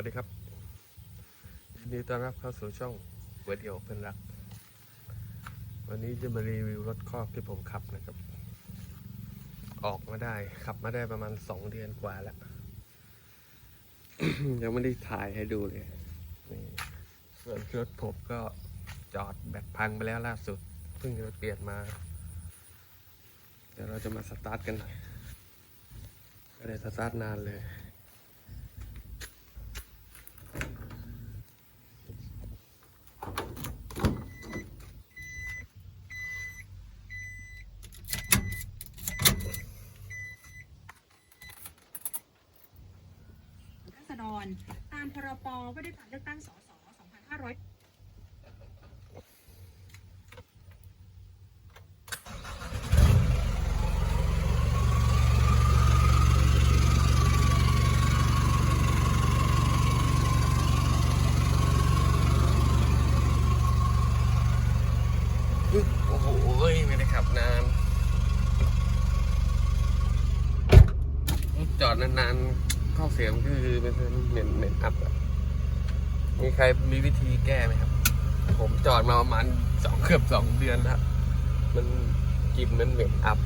วัสดีครับยินดีต้อนรับเข้าสู่ช่องหัวเดียวเป็นรัก วันนี้จะมารีวิวรถคอกที่ผมขับนะครับ ออกมาได้ขับมาได้ประมาณสองเดือนกว่าแล้วยังไม่ได้ถ่ายให้ดูเลยนี่ส่วนรถผมก็จอดแบตพังไปแล้วล่าสุดเพิ่งจะไปเปลี่ยนมา เดี๋ยวเราจะมาสตาร์ทกันหน่อยไม่ได้สตาร์ทนานเลย ราษฎร ตามพรบว่าด้วยการเลือกตั้งสส2500อุ๊ยโอ้โหไม่ได้ขับนานจอดนานๆ ข้อเสียมันก็คือเป็นเหม็นเหม็นอับอะมีใครมีวิธีแก้ไหมครับ ผมจอดมาประมาณสองเกือบสองเดือนแล้วมันกลินมันเหม็นอับ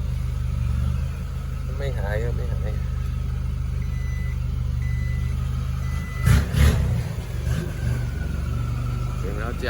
ไม่หายก็ไม่หายเสียงแล้วใจ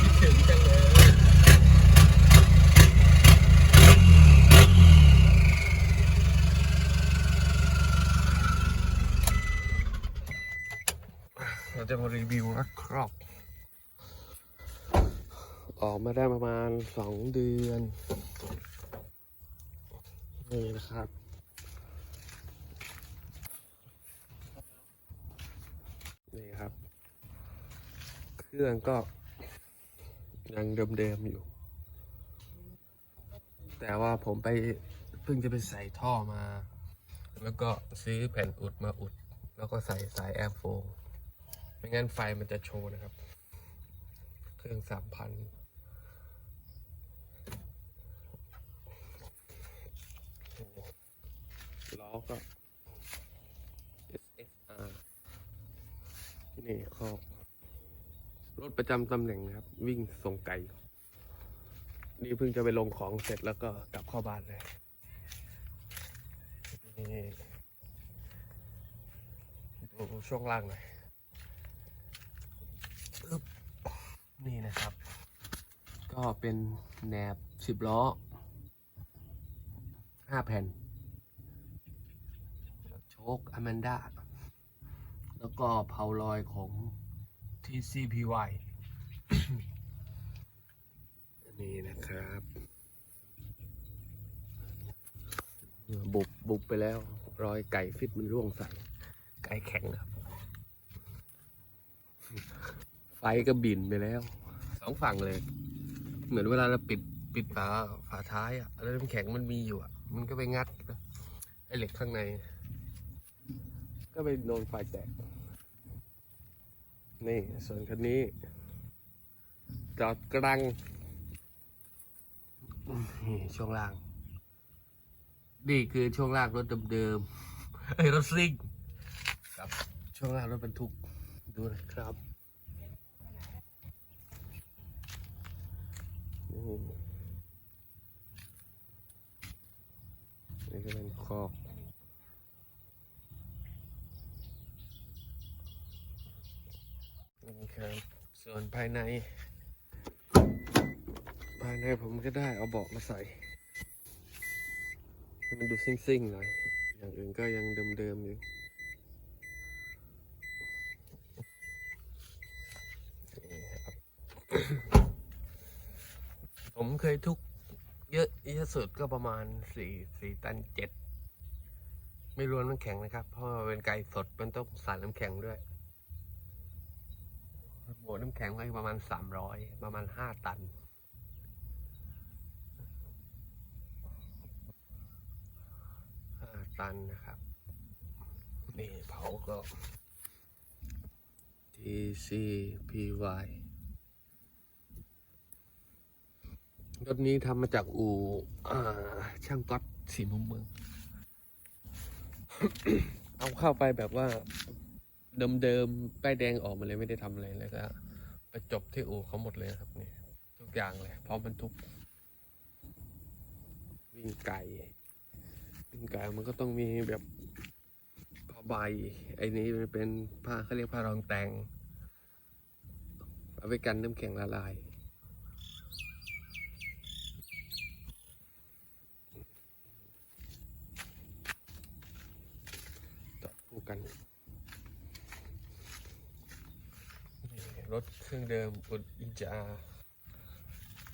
คิดถึงจังเลย เรา จะมารีวิวรถครอบออกมาได้ประมาณสองเดือน นี่นะครับ นี่ครับ เครื่องก็ยังเดิมๆอยู่ แต่ว่าผมไปเพิ่งจะไปใส่ท่อมา แล้วก็ซื้อแผ่นอุดมาอุด แล้วก็ใส่สายแอร์โฟ ไม่งั้นไฟมันจะโชว์นะครับ เครื่องสามพันล้อก็ SFR นี่คอกรถประจำตำแหน่งนะครับ วิ่งส่งไก่ นี่เพิ่งจะไปลงของเสร็จแล้วก็กลับเข้าบ้านเลยนี่ดูช่วงล่างหน่อยอึ๊บนี่นะครับ ก็เป็นแหนบสิบล้อห้าแผ่น โชคอแมนด้า แล้วก็เผาลอยของ TCPY นี่นะครับบุบบุบไปแล้ว รอยไก่ฟิตมันร่วงใส่ ไก่แข็งครับ ไฟก็บินไปแล้ว สองฝั่งเลย เหมือนเวลาเราปิดปิดฝาฝาท้ายอะแล้วน้ำแข็งมันมีอยู่อะมันก็ไปงัดไอเหล็กข้างใน ก็ไปโดนไฟแตก นี่ส่วนคันนี้จอดกลางช่วงล่าง นี่คือช่วงล่างรถเดิมๆไอรถซิ่งครับช่วงล่างรถบรรทุกดูนะครับ นี่ก็เป็นคอกนี่ครับ ส่วนภายใน ภายในผมก็ได้เอาเบาะมาใส่มันดูซิ่งๆหน่อย อย่างอื่นก็ยังเดิมๆอยู่ นี่ครับ ผม เคยทุกเยอะเยอะสุดก็ประมาณสี่สี่ตันเจ็ดไม่รวมน้ำแข็งนะครับ เพราะเป็นไก่สดมันต้องใส่น้ำแข็งด้วยบวกน้ำแข็งไปประมาณสามร้อยประมาณห้าตัน ห้าตันนะครับ นี่เผาก็ TCPY รถนี้ทำมาจากอู่อ่าช่างก๊อตสีมุมเมือง เอาเข้าไปแบบว่า เดิมๆป้ายแดงออกมาเลยไม่ได้ทำอะไรแล้วก็ไปจบที่อู่เขาหมดเลยนะครับนี่ทุกอย่างเลยพร้อมบรรทุก วิ่งไก่วิ่งไก่มันก็ต้องมีแบบผ้าใบไอ้นี้มันเป็นผ้าเขาเรียกผ้ารองแตงเอาไว้กันน้ำแข็งละลาย จับคู่ กันรถเครื่องเดิมอุดอิจา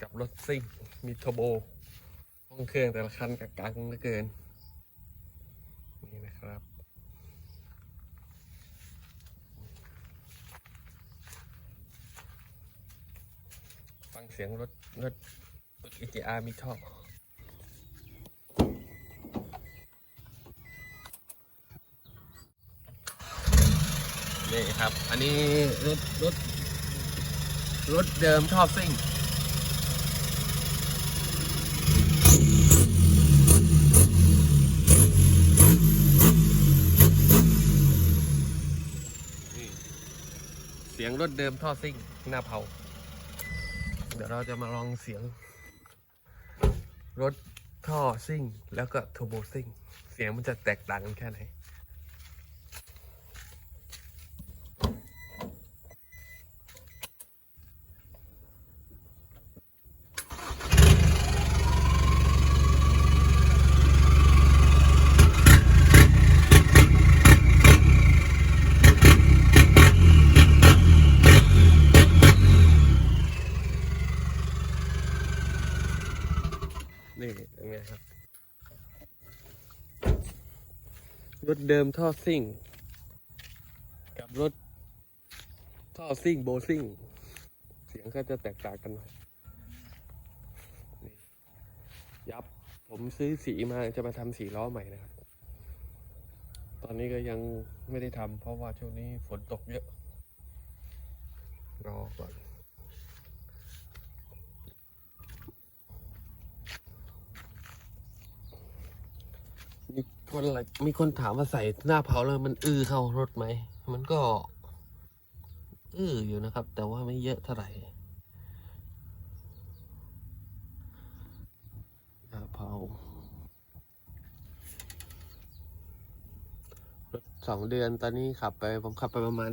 กับรถซิ่งมีทโบห้องเครื่องแต่ละคันกักกังเหลือเกิน นี่นะครับ ฟังเสียงรถรถอิจามีท่อ นี่ครับ อันนี้รถรถรถเดิมท่อซิ่งเสียงรถเดิมท่อซิ่งหน้าเผา เดี๋ยวเราจะมาลองเสียง รถท่อซิ่ง แล้วก็โทโบซิ่ง เสียงมันจะแตกต่างกันแค่ไหน ไงครับ รถเดิมท่อซิ่ง กับรถ ท่อซิ่งโบซิ่ง เสียงก็จะแตกต่างกันหน่อยยับ ผมซื้อสีมาจะมาทำสีล้อใหม่นะครับ ตอนนี้ก็ยังไม่ได้ทำเพราะว่าช่วงนี้ฝนตกเยอะ รอก่อน มีคนอะไรมีคนถามว่าใส่หน้าเผาแล้วมันอื้อเข้ารถไหม มันก็ อื้ออยู่นะครับ แต่ว่าไม่เยอะเท่าไหร่หน้าเผารถสองเดือนตอนนี้ขับไป ผมขับไปประมาณ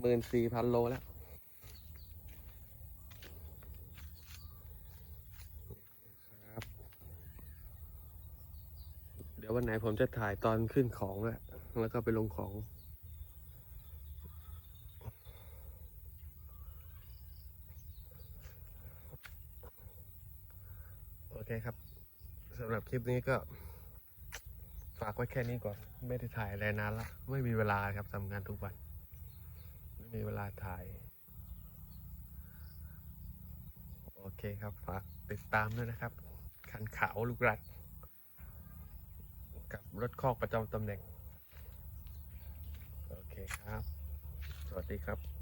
หมื่นสี่พันโลแล้ว ครับ เดี๋ยววัน ไหนผมจะถ่ายตอนขึ้นของอะแล้วก็ไปลงของ โอเคครับสำหรับคลิปนี้ก็ ฝากไว้แค่นี้ก่อน ไม่ได้ถ่ายอะไรนานละไม่มีเวลาครับทำงานทุกวัน ไม่มีเวลาถ่าย โอเคครับ ฝากติดตามด้วยนะครับ คันขาวลูกรัด กับรถคอกประจำตำแหน่ง โอเคครับ สวัสดีครับ